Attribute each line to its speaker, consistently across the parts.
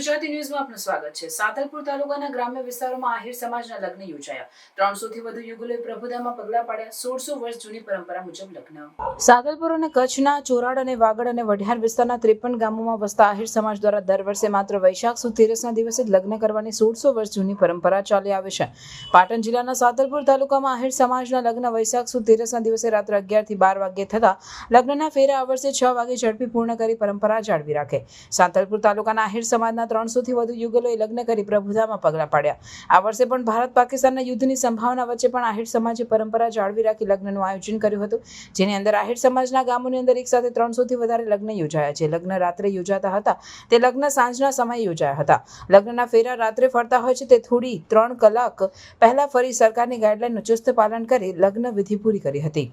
Speaker 1: ગુજરાતી ન્યૂઝમાં આપનું સ્વાગત છે. સાતલપુર તાલુકાના ગ્રામ્ય વિસ્તારોમાં આહિર સમાજના લગ્ન યોજાયા. ત્રણસો થી વધુ યુગલોએ પ્રભુદામાં પગલા પાડ્યા. સોળસો વર્ષ જૂની પરંપરા મુજબ લગ્ન. સાતલપુર અને કચ્છના ચોરાડ અને વાગડ અને વઢિયાર વિસ્તારના ત્રેપન ગામોમાં વસતા આહિર સમાજ દ્વારા દર વર્ષે માત્ર વૈશાખ સુદ તેરસના દિવસે જ લગ્ન કરવાની સોળસો વર્ષ જૂની પરંપરા ચાલી આવે છે. પાટણ જિલ્લાના સાતલપુર તાલુકામાં આહિર સમાજના લગ્ન વૈશાખ સુદ તેરસના દિવસે રાત્રે અગિયારથી બાર વાગ્યે થતા લગ્નના ફેરા આ વર્ષે છ વાગે ઝડપી પૂર્ણ કરી પરંપરા જાળવી રાખે. સાતલપુર તાલુકાના આહિર સમાજના ત્રણસો થી વધુ યુગલોએ લગ્ન કરી પ્રભુતામાં પગલા પાડ્યા. આ વર્ષે પણ ભારત પાકિસ્તાનના યુદ્ધની સંભાવના વચ્ચે પણ આહિર સમાજે પરંપરા જાળવી રાખી લગ્નનું આયોજન કર્યું હતું. જેની અંદર આહિર સમાજના ગામોની અંદર એક સાથે ત્રણસોથી વધારે લગ્ન યોજાયા છે. લગ્ન રાત્રે યોજાતા હતા. તે લગ્ન સાંજના સમયે યોજાયા હતા. લગ્નના ફેરા રાત્રે ફરતા હોય છે તે થોડી ત્રણ કલાક પહેલા ફરી સરકારની ગાઈડલાઈનનું ચુસ્ત પાલન કરી લગ્ન વિધિ પૂરી કરી હતી.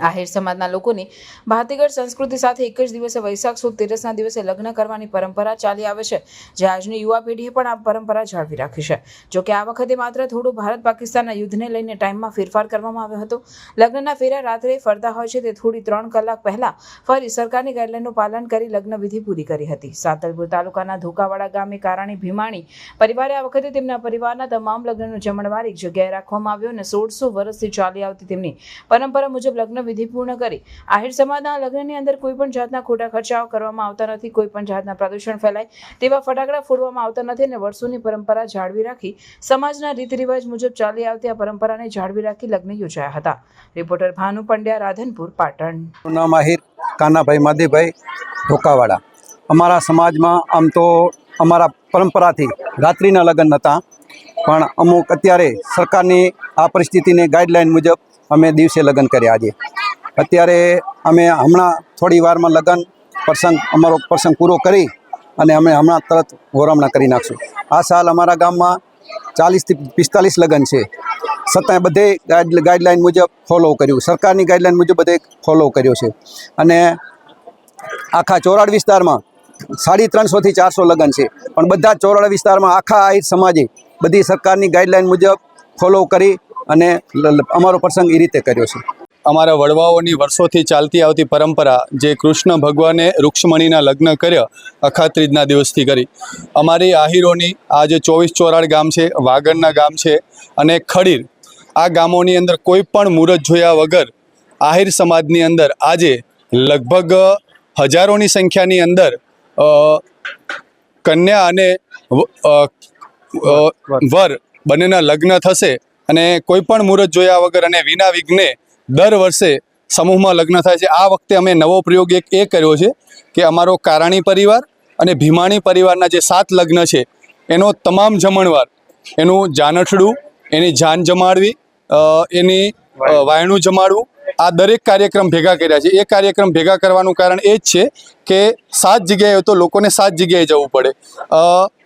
Speaker 1: આહિર સમાજના લોકોની ભાતીગળ સંસ્કૃતિ સાથે એક જ દિવસે વૈશાખ સુદ તેરસના દિવસે લગ્ન કરવાની પરંપરા ચાલી આવે છે, જે આજની યુવા પેઢીએ પણ આ પરંપરા જાળવી રાખી છે. જો કે આ વખતે માત્ર થોડું ભારત પાકિસ્તાનના યુદ્ધને લઈને ટાઈમમાં ફેરફાર કરવામાં આવ્યો હતો. લગ્નના ફેરા રાત્રે ફરતા હોય છે તે થોડી ત્રણ કલાક પહેલા ફરી સરકારની ગાઈડલાઈનનું પાલન કરી લગ્ન વિધિ પૂરી કરી હતી. સાતલપુર તાલુકાના ધોકાવાડા ગામે કારાણી ભીમાણી પરિવારે આ વખતે તેમના પરિવારના તમામ લગ્નનું જમણવાર એક જગ્યાએ રાખવામાં આવ્યો અને સોળસો વર્ષથી ચાલી આવતી તેમની પરંપરા મુજબ લગ્ન વિધિ પૂર્ણ કરી. આહિર સમાજના લગ્નની અંદર કોઈ પણ જાતના ખોટા ખર્ચાઓ કરવામાં આવતા નથી, કોઈ પણ જાતના પ્રદૂષણ ફેલાય તેવા ફટાકડા ફોડવામાં આવતા નથી અને વર્ષોની પરંપરા જાળવી રાખી સમાજના રીત રિવાજ મુજબ ચાલી આવતી આ પરંપરાને જાળવી રાખી લગ્ન યોજાયા હતા. રિપોર્ટર ભાનુ પંડ્યા, રાધનપુર, પાટણ.
Speaker 2: નામ આહિર કાનાભાઈ માધીભાઈ ઢોકાવાડા અમારા સમાજમાં આમ તો અમારા પરંપરાથી રાત્રિના લગ્ન હતા પણ અમુક અત્યારે સરકારની આ પરિસ્થિતિને ગાઈડલાઈન મુજબ અમે દિવસે લગ્ન કર્યા આજે. અત્યારે અમે હમણાં થોડી વારમાં લગ્ન પ્રસંગ, અમારો પ્રસંગ પૂરો કરી અને અમે હમણાં તરત ગોરામણા કરી નાખશું. આ સાલ અમારા ગામમાં ચાલીસથી પિસ્તાલીસ લગ્ન છે. છતાંય બધે ગાઈડ ગાઈડલાઇન મુજબ ફોલો કર્યું. સરકારની ગાઈડલાઇન મુજબ બધે ફોલો કર્યો છે. અને આખા ચોરાડ વિસ્તારમાં સાડી ત્રણસોથી ચારસો લગ્ન છે. પણ બધા ચોરાડ વિસ્તારમાં આખા આહિર સમાજે બધી સરકારની ગાઈડલાઈન મુજબ ફોલો કરી અને અમારો પ્રસંગ એ રીતે કર્યો છે.
Speaker 3: અમારા વડવાઓની વર્ષોથી ચાલતી આવતી પરંપરા જે કૃષ્ણ ભગવાને રૂક્ષ્મણીના લગ્ન કર્યા અખાત્રીજના દિવસથી કરી. અમારી આહિરોની આ જે ચોવીસ ચોરાડ ગામ છે વાગડના ગામ છે અને ખડીર, આ ગામોની અંદર કોઈ પણ મુહૂર્ત જોયા વગર આહિર સમાજની અંદર આજે લગભગ હજારોની સંખ્યાની અંદર કન્યા અને વર બંનેના લગ્ન થશે. અને કોઈ પણ મુહૂર્ત જોયા વગર અને વિના વિઘ્ને દર વર્ષે સમૂહમાં લગ્ન થાય છે. આ વખતે અમે નવો પ્રયોગ એક એ કર્યો છે કે અમારો કારાણી પરિવાર અને ભીમાણી પરિવારના જે સાત લગ્ન છે, એનો તમામ જમણવાર એનું જાનઠડું, એની જાન જમાડવી એની વાયણું જમાડવું, આ દરેક કાર્યક્રમ ભેગા કર્યા છે. એ કાર્યક્રમ ભેગા કરવાનું કારણ એ જ છે કે સાત જગ્યાએ તો લોકોને સાત જગ્યાએ જવું પડે.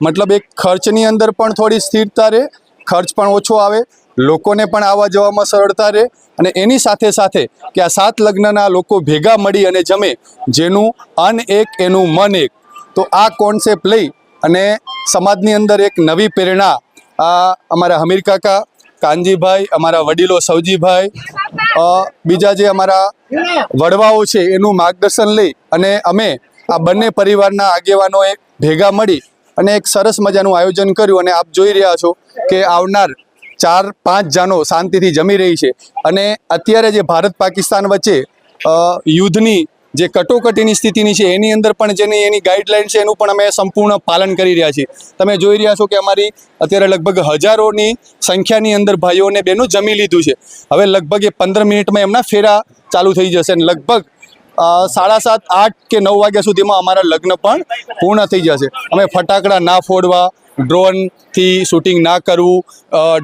Speaker 3: મતલબ એક ખર્ચની અંદર પણ થોડી સ્થિરતા રહે, ખર્ચ પણ ઓછો આવે લોકોને પણ આવવા જવામાં સરળતા રહે અને એની સાથે સાથે કે આ સાત લગ્નના લોકો ભેગા મળી અને જમે, જેનું અન એક, એનું મન એક. તો આ કોન્સેપ્ટ લઈ અને સમાજની અંદર એક નવી પ્રેરણા આ અમારા હમીર કાકા, કાનજીભાઈ, અમારા વડીલો સૌજીભાઈ બીજા જે અમારા વડવાઓ છે એનું માર્ગદર્શન લઈ અને અમે આ બંને પરિવારના આગેવાનોએ ભેગા મળી અને એક સરસ મજાનું આયોજન કર્યું અને આપ જોઈ રહ્યા છો કે આવનાર ચાર, પાંચ જાનો શાંતિથી જમી રહી છે. અને અત્યારે જે ભારત પાકિસ્તાન વચ્ચે યુદ્ધની જે કટોકટીની સ્થિતિની છે, એની અંદર પણ જેની એની ગાઈડલાઇન છે, એનું પણ અમે સંપૂર્ણ પાલન કરી રહ્યા છીએ. તમે જોઈ રહ્યા છો કે અમારી અત્યારે લગભગ હજારોની સંખ્યાની અંદર ભાઈઓ અને જમી લીધું છે. હવે લગભગ એ પંદર મિનિટમાં એમના ફેરા ચાલુ થઈ જશે અને લગભગ સાડા સાત, આઠ કે નવ વાગ્યા સુધીમાં અમારા લગ્ન પણ પૂર્ણ થઈ જશે. અમે ફટાકડા ના ફોડવા ડ્રોનથી શૂટિંગ ના કરવું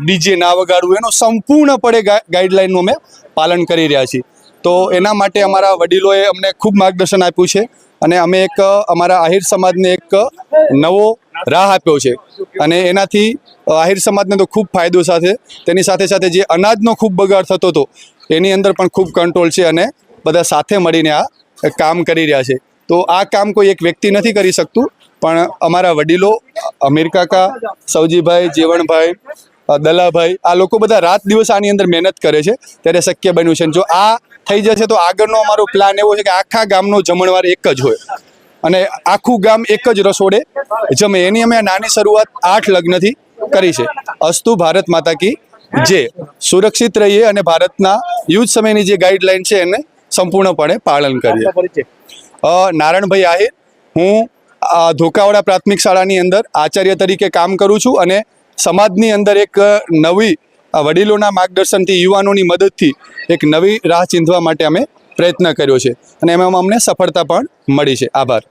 Speaker 3: ડીજે ના વગાડવું, એનો સંપૂર્ણપણે ગાઈડલાઇનનું અમે પાલન કરી રહ્યા છીએ. તો એના માટે અમારા વડીલોએ અમને ખૂબ માર્ગદર્શન આપ્યું છે અને અમે એક, અમારા આહિર સમાજને એક નવો રાહ આપ્યો છે. અને એનાથી આહિર સમાજને તો ખૂબ ફાયદો સાથે, તેની સાથે સાથે જે અનાજનો ખૂબ બગાડ થતો હતો, એની અંદર પણ ખૂબ કંટ્રોલ છે અને બધા સાથે મળીને આ કામ કરી રહ્યા છે. તો આ કામ કોઈ એક વ્યક્તિ નથી કરી શકતું પણ અમારા વડીલો, અમીર કાકા સૌજીભાઈ જીવણભાઈ દલાભાઈ, આ લોકો બધા રાત દિવસ આની અંદર મહેનત કરે છે. ત્યારે શક્ય બન્યું છે. જો આ થઈ જશે તો આગળનો અમારો પ્લાન એવો છે કે આખા ગામનો જમણવાર એક જ હોય. અને આખું ગામ એક જ રસોડે જમે. એની અમે નાની શરૂઆત આઠ લગ્નથી કરી છે. અસ્તુ ભારત માતા કી જે સુરક્ષિત રહીએ અને ભારતના યુદ્ધ સમયની જે ગાઈડલાઈન છે એને સંપૂર્ણપણે પાલન કરીએ. નારાયણભાઈ આહિર, હું ધોકાવાડા પ્રાથમિક શાળાની અંદર આચાર્ય તરીકે કામ કરું છું અને સમાજની અંદર એક નવી વડીલોના માર્ગદર્શનથી, યુવાનોની મદદથી એક નવી રાહ ચીંધવા માટે અમે પ્રયત્ન કર્યો છે અને એમાં અમને સફળતા પણ મળી છે. આભાર.